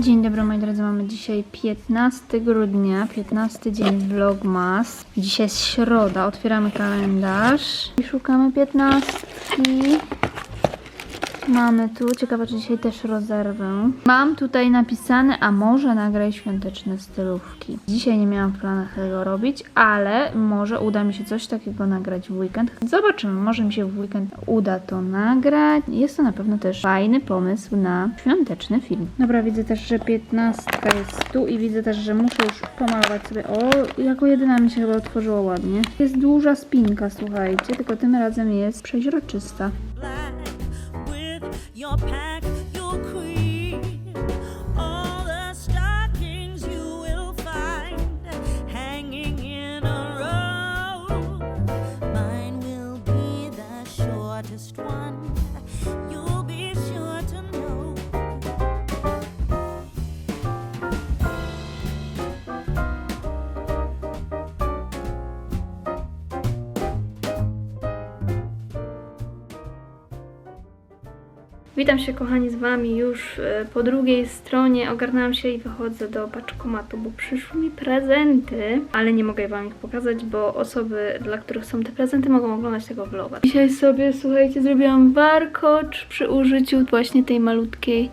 Dzień dobry moi drodzy, mamy dzisiaj 15 grudnia, 15 dzień vlogmas. Dzisiaj jest środa, otwieramy kalendarz i szukamy 15. Mamy tu, ciekawe czy dzisiaj też rozerwę. Mam tutaj napisane, a może nagraj świąteczne stylówki. Dzisiaj nie miałam w planach tego robić, ale może uda mi się coś takiego nagrać w weekend. Zobaczymy, może mi się w weekend uda to nagrać. Jest to na pewno też fajny pomysł na świąteczny film. Dobra, widzę też, że 15 jest tu i widzę też, że muszę już pomalować sobie. O, jako jedyna mi się chyba otworzyło ładnie. Jest duża spinka, słuchajcie, tylko tym razem jest przeźroczysta. your pack. Witam się kochani z Wami już e, po drugiej stronie. Ogarnęłam się i wychodzę do paczkomatu, bo przyszły mi prezenty, ale nie mogę Wam ich pokazać, bo osoby, dla których są te prezenty, mogą oglądać tego vloga. Dzisiaj sobie, słuchajcie, zrobiłam warkocz przy użyciu właśnie tej malutkiej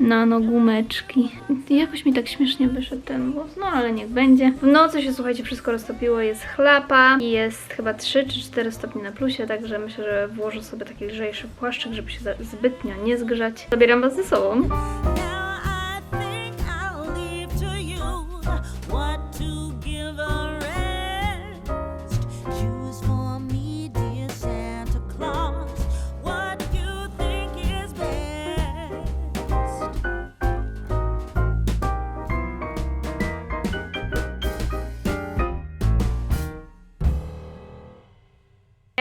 nano gumeczki. Jakoś mi tak śmiesznie wyszedł ten włos, no ale niech będzie. W nocy się, słuchajcie, wszystko roztopiło, jest chlapa i jest chyba 3 czy 4 stopnie na plusie, także myślę, że włożę sobie taki lżejszy płaszczyk, żeby się zbytnio nie zgrzać. Zabieram Was ze sobą.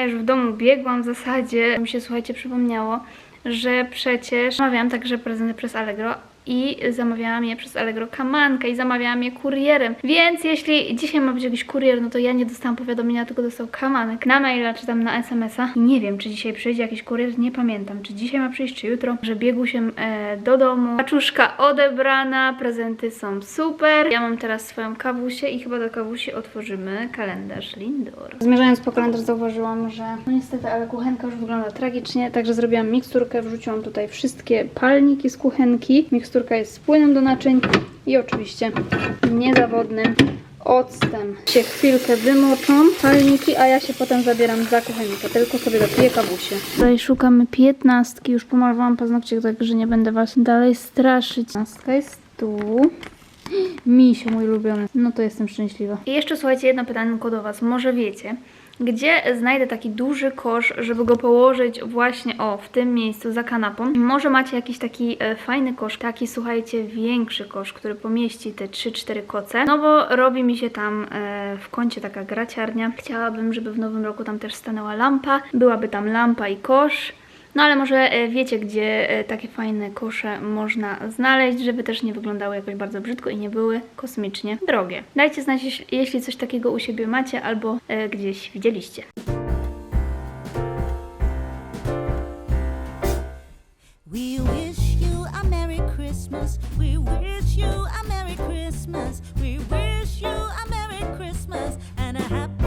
Już w domu biegłam w zasadzie. Mi się, słuchajcie, przypomniało, że przecież zamawiałam także prezenty przez Allegro i zamawiałam je przez Allegro kamankę i zamawiałam je kurierem. Więc jeśli dzisiaj ma być jakiś kurier, no to ja nie dostałam powiadomienia, tylko dostał kamanek na maila czy tam na SMS-a. Nie wiem, czy dzisiaj przyjdzie jakiś kurier, nie pamiętam, czy dzisiaj ma przyjść, czy jutro. Że biegł się e, do domu. Paczuszka odebrana, prezenty są super. Ja mam teraz swoją kawusię i chyba do kawusi otworzymy kalendarz Lindor. Zmierzając po kalendarz zauważyłam, że no niestety, ale kuchenka już wygląda tragicznie, także zrobiłam miksturkę, wrzuciłam tutaj wszystkie palniki z kuchenki. Miksturka jest z płynem do naczyń i oczywiście niezawodnym octem. Się chwilkę wymoczą palniki, a ja się potem zabieram za kuchenkę, tylko sobie dopiję kawusie. Tutaj szukamy piętnastki, już pomalowałam paznokcie, także nie będę Was dalej straszyć. Piętnastka jest tu. Misiu, mój ulubiony. No to jestem szczęśliwa. I jeszcze słuchajcie, jedno pytanko do Was. Może wiecie, gdzie znajdę taki duży kosz, żeby go położyć właśnie o w tym miejscu za kanapą? Może macie jakiś taki e, fajny kosz, taki słuchajcie, większy kosz, który pomieści te 3-4 koce. No bo robi mi się tam e, w kącie taka graciarnia. Chciałabym, żeby w nowym roku tam też stanęła lampa. Byłaby tam lampa i kosz. No ale może e, wiecie, gdzie e, takie fajne kosze można znaleźć, żeby też nie wyglądały jakoś bardzo brzydko i nie były kosmicznie drogie. Dajcie znać, jeśli- coś takiego u siebie macie albo e, gdzieś widzieliście. We wish you a Merry Christmas. We wish you a Merry Christmas. We wish you a Merry Christmas and a Happy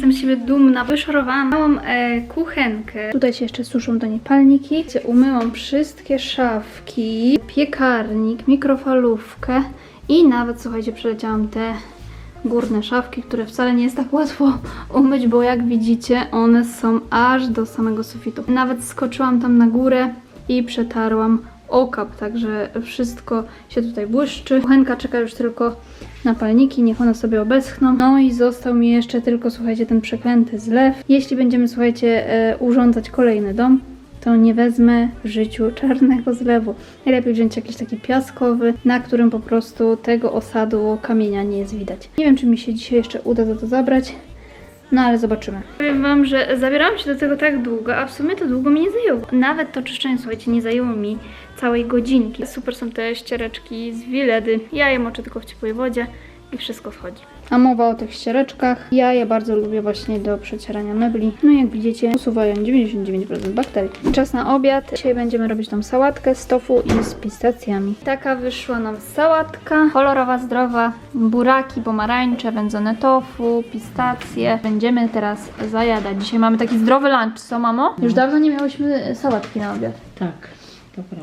Jestem z siebie dumna. Wyszorowałam małą e, kuchenkę. Tutaj się jeszcze suszą do niej palniki. Umyłam wszystkie szafki, piekarnik, mikrofalówkę i nawet, słuchajcie, przeleciałam te górne szafki, które wcale nie jest tak łatwo umyć, bo jak widzicie, one są aż do samego sufitu. Nawet skoczyłam tam na górę i przetarłam okap, także wszystko się tutaj błyszczy. Kuchenka czeka już tylko na palniki, niech one sobie obeschną. No i został mi jeszcze tylko, słuchajcie, ten przeklęty zlew. Jeśli będziemy, słuchajcie, e, urządzać kolejny dom, to nie wezmę w życiu czarnego zlewu. Najlepiej wziąć jakiś taki piaskowy, na którym po prostu tego osadu kamienia nie jest widać. Nie wiem, czy mi się dzisiaj jeszcze uda za to zabrać, No ale zobaczymy. Powiem wam, że zabierałam się do tego tak długo, a w sumie to długo mi nie zajęło. Nawet to czyszczenie, słuchajcie, nie zajęło mi całej godzinki. Super są te ściereczki z Wiledy. Ja je moczę tylko w ciepłej wodzie i wszystko schodzi. A mowa o tych ściereczkach. Ja je bardzo lubię właśnie do przecierania mebli. No i jak widzicie, usuwają 99% bakterii. Czas na obiad. Dzisiaj będziemy robić tą sałatkę z tofu i z pistacjami. Taka wyszła nam sałatka. Kolorowa, zdrowa. Buraki, pomarańcze, wędzone tofu, pistacje. Będziemy teraz zajadać. Dzisiaj mamy taki zdrowy lunch, co mamo? Już dawno nie miałyśmy sałatki na obiad. Tak,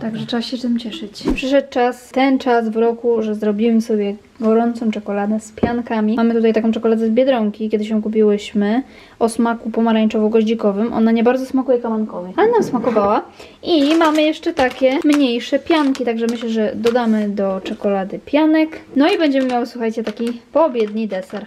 Także trzeba się tym cieszyć. Przyszedł czas, ten czas w roku, że zrobimy sobie gorącą czekoladę z piankami. Mamy tutaj taką czekoladę z Biedronki, kiedy się kupiłyśmy, o smaku pomarańczowo-goździkowym. Ona nie bardzo smakuje kamankowej, ale nam smakowała. I mamy jeszcze takie mniejsze pianki, także myślę, że dodamy do czekolady pianek. No i będziemy miały, słuchajcie, taki poobiedni deser.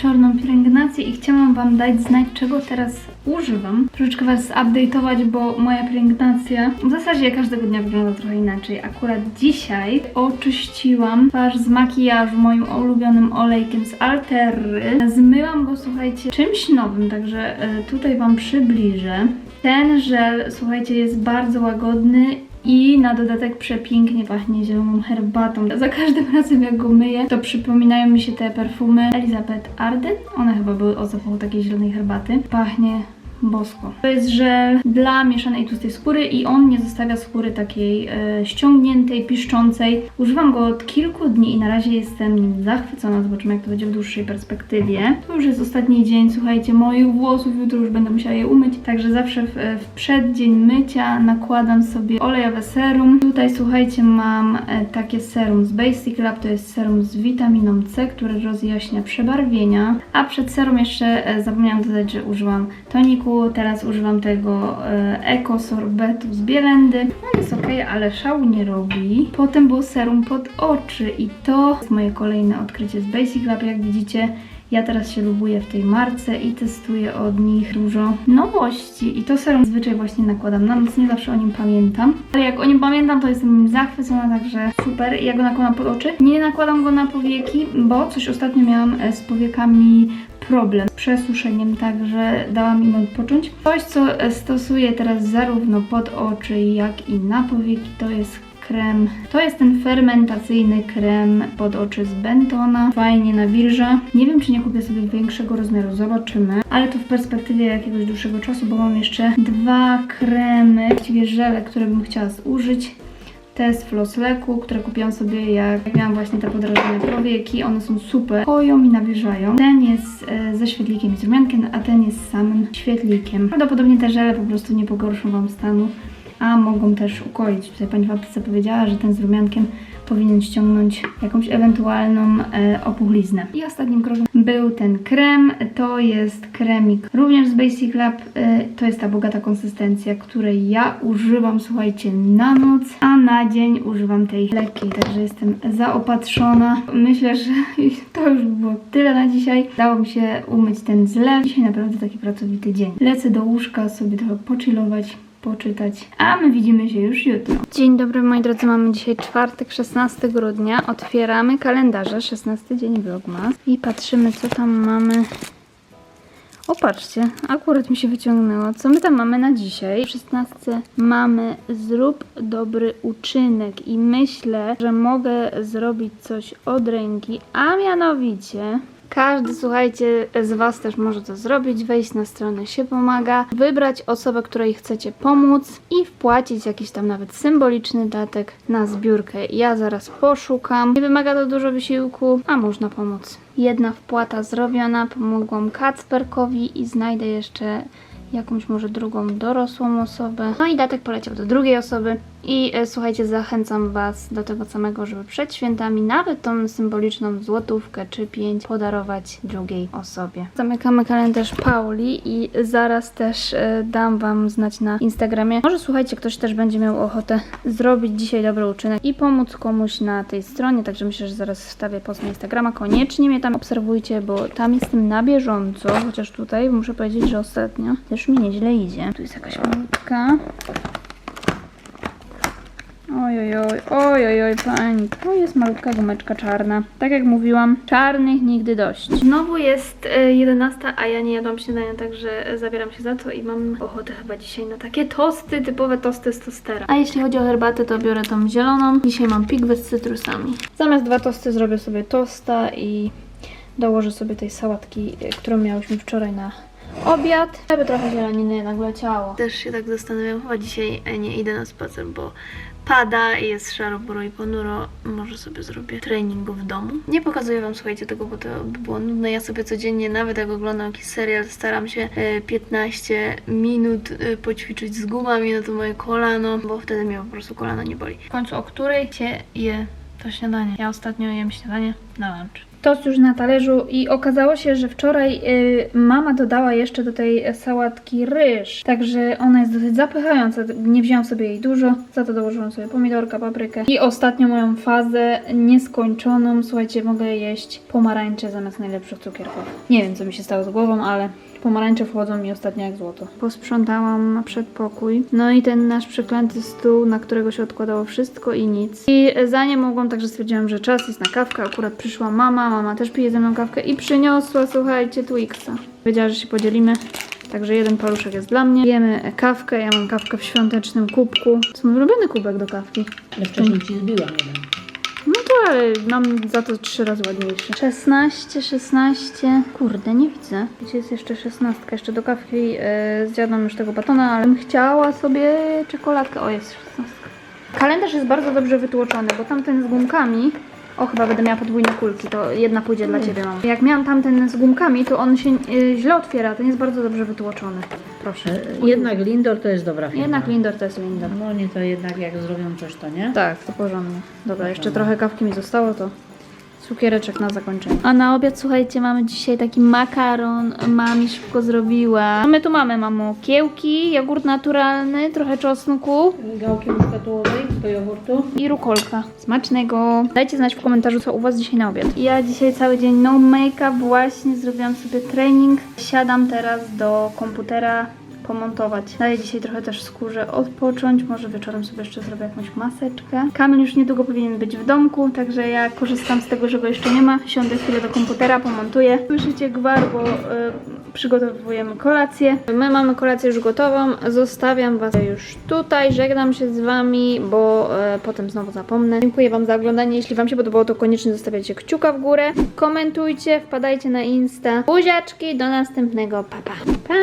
Wieczorną pielęgnację i chciałam Wam dać znać, czego teraz używam. Troszeczkę Was update'ować, bo moja pielęgnacja w zasadzie każdego dnia wygląda trochę inaczej. Akurat dzisiaj oczyściłam twarz z makijażu moim ulubionym olejkiem z Alterry. Zmyłam go, słuchajcie, czymś nowym, także e, tutaj Wam przybliżę. Ten żel, słuchajcie, jest bardzo łagodny i na dodatek przepięknie pachnie zieloną herbatą. Za każdym razem jak go myję, to przypominają mi się te perfumy Elizabeth Arden. One chyba były o zapachu takiej zielonej herbaty. Pachnie bosko. To jest żel dla mieszanej tłustej skóry i on nie zostawia skóry takiej e, ściągniętej, piszczącej. Używam go od kilku dni i na razie jestem nim zachwycona. Zobaczymy jak to będzie w dłuższej perspektywie. To już jest ostatni dzień, słuchajcie, moich włosów. Jutro już będę musiała je umyć. Także zawsze w, w przeddzień mycia nakładam sobie olejowe serum. Tutaj słuchajcie, mam e, takie serum z Basic Lab. To jest serum z witaminą C, które rozjaśnia przebarwienia. A przed serum jeszcze e, zapomniałam dodać, że użyłam toniku. Teraz używam tego e, Eco Sorbetu z Bielendy. No jest ok, ale szału nie robi. Potem było serum pod oczy i to jest moje kolejne odkrycie z Basic Lab. Jak widzicie, ja teraz się lubuję w tej marce i testuję od nich dużo nowości. I to serum zwyczaj właśnie nakładam na noc, nie zawsze o nim pamiętam. Ale jak o nim pamiętam, to jestem nim zachwycona, także super. Ja go nakładam pod oczy. Nie nakładam go na powieki, bo coś ostatnio miałam e, z powiekami problem z przesuszeniem, także dałam im odpocząć. Coś, co e, stosuję teraz zarówno pod oczy, jak i na powieki, to jest krem. To jest ten fermentacyjny krem pod oczy z Bentona. Fajnie nawilża. Nie wiem, czy nie kupię sobie większego rozmiaru, zobaczymy. Ale to w perspektywie jakiegoś dłuższego czasu, bo mam jeszcze dwa kremy, właściwie żele, które bym chciała zużyć. Te z Flossleku, które kupiłam sobie jak miałam właśnie te podrażone powieki. One są super, koją i nawilżają. Ten jest e, ze świetlikiem i z rumiankiem, a ten jest samym świetlikiem. Prawdopodobnie te żele po prostu nie pogorszą Wam stanu, a mogą też ukoić. Tutaj pani aptece powiedziała, że ten z rumiankiem powinien ściągnąć jakąś ewentualną e, opuchliznę. I ostatnim krokiem był ten krem. To jest kremik również z Basic Lab. E, to jest ta bogata konsystencja, której ja używam, słuchajcie, na noc, a na dzień używam tej lekkiej, także jestem zaopatrzona. Myślę, że to już było tyle na dzisiaj. Dało mi się umyć ten zlew. Dzisiaj naprawdę taki pracowity dzień. Lecę do łóżka sobie trochę pochillować poczytać. A my widzimy się już jutro. Dzień dobry moi drodzy, mamy dzisiaj czwartek, 16 grudnia. Otwieramy kalendarze, 16 dzień vlogmas i patrzymy co tam mamy. O patrzcie, akurat mi się wyciągnęło. Co my tam mamy na dzisiaj? W 16 mamy zrób dobry uczynek i myślę, że mogę zrobić coś od ręki, a mianowicie każdy, słuchajcie, z Was też może to zrobić, wejść na stronę się pomaga, wybrać osobę, której chcecie pomóc i wpłacić jakiś tam nawet symboliczny datek na zbiórkę. Ja zaraz poszukam. Nie wymaga to dużo wysiłku, a można pomóc. Jedna wpłata zrobiona, pomogłam Kacperkowi i znajdę jeszcze jakąś może drugą dorosłą osobę. No i datek poleciał do drugiej osoby. I e, słuchajcie, zachęcam Was do tego samego, żeby przed świętami nawet tą symboliczną złotówkę czy pięć podarować drugiej osobie. Zamykamy kalendarz Pauli i zaraz też e, dam Wam znać na Instagramie. Może słuchajcie, ktoś też będzie miał ochotę zrobić dzisiaj dobry uczynek i pomóc komuś na tej stronie, także myślę, że zaraz wstawię post na Instagrama. Koniecznie mnie tam obserwujcie, bo tam jestem na bieżąco, chociaż tutaj muszę powiedzieć, że ostatnio też mi nieźle idzie. Tu jest jakaś malutka. Ojojoj, ojojoj, pani. To jest malutka gumeczka czarna. Tak jak mówiłam, czarnych nigdy dość. Znowu jest e, 11, a ja nie jadłam śniadania, także zabieram się za to i mam ochotę chyba dzisiaj na takie tosty, typowe tosty z tostera. A jeśli chodzi o herbatę, to biorę tą zieloną. Dzisiaj mam pigwę z cytrusami. Zamiast dwa tosty zrobię sobie tosta i dołożę sobie tej sałatki, e, którą miałyśmy wczoraj na obiad, żeby trochę zieleniny jednak leciało. Też się tak zastanawiam, chyba dzisiaj e, nie idę na spacer, bo pada i jest szaro, buro i ponuro. Może sobie zrobię trening w domu. Nie pokazuję wam, słuchajcie, tego, bo to by było nudne. Ja sobie codziennie, nawet jak oglądam jakiś serial, staram się e, 15 minut e, poćwiczyć z gumami na to moje kolano, bo wtedy mnie po prostu kolano nie boli. W końcu o której się je to śniadanie? Ja ostatnio jem śniadanie na lunch. Tost już na talerzu i okazało się, że wczoraj y, mama dodała jeszcze do tej sałatki ryż, także ona jest dosyć zapychająca, nie wziąłam sobie jej dużo, za to dołożyłam sobie pomidorka, paprykę i ostatnio moją fazę nieskończoną, słuchajcie, mogę jeść pomarańcze zamiast najlepszych cukierków. Nie wiem co mi się stało z głową, ale pomarańcze wchodzą mi ostatnio jak złoto. Posprzątałam przedpokój, no i ten nasz przeklęty stół, na którego się odkładało wszystko i nic. I za nie mogłam, także stwierdziłam, że czas jest na kawkę, akurat przyszła mama, mama też pije ze mną kawkę i przyniosła, słuchajcie, Twixa. Powiedziała, że się podzielimy. Także jeden paluszek jest dla mnie. Jemy kawkę, ja mam kawkę w świątecznym kubku. To mój ulubiony kubek do kawki. Ale wcześniej ci zbiłam jeden. No to ale mam za to trzy razy ładniejszy. 16, 16. Kurde, nie widzę. Gdzie jest jeszcze 16? Jeszcze do kawki yy, zjadłam już tego batona, ale bym chciała sobie czekoladkę. O, jest 16. Kalendarz jest bardzo dobrze wytłoczony, bo tamten z gumkami. O, chyba będę miała podwójne kulki, to jedna pójdzie dla ciebie, mam. Jak miałam tamten z gumkami, to on się yy, źle otwiera, ten jest bardzo dobrze wytłoczony. Proszę. E, Jednak Lindor to jest dobra firma. Jednak Lindor to jest Lindor. No nie, to jednak jak zrobią coś, to nie? Tak, to porządnie. Dobra, jeszcze trochę kawki mi zostało, to cukiereczek na zakończenie. A na obiad, słuchajcie, mamy dzisiaj taki makaron. Mami szybko zrobiła. A my tu mamy, mamo, kiełki, jogurt naturalny, trochę czosnku Gałki muszkatułowej do jogurtu. i rukolka. Smacznego! Dajcie znać w komentarzu, co u Was dzisiaj na obiad. Ja dzisiaj cały dzień no make-up, właśnie zrobiłam sobie trening. Siadam teraz do komputera pomontować. Daję dzisiaj trochę też skórze odpocząć, może wieczorem sobie jeszcze zrobię jakąś maseczkę. Kamil już niedługo powinien być w domku, także ja korzystam z tego, że go jeszcze nie ma. Siądę chwilę do komputera, pomontuję. Słyszycie gwar, bo y, przygotowujemy kolację. My mamy kolację już gotową, zostawiam Was już tutaj, żegnam się z Wami, bo e, potem znowu zapomnę. Dziękuję Wam za oglądanie, jeśli Wam się podobało, to koniecznie zostawiajcie kciuka w górę, komentujcie, wpadajcie na Insta. Buziaczki, do następnego, pa pa! pa.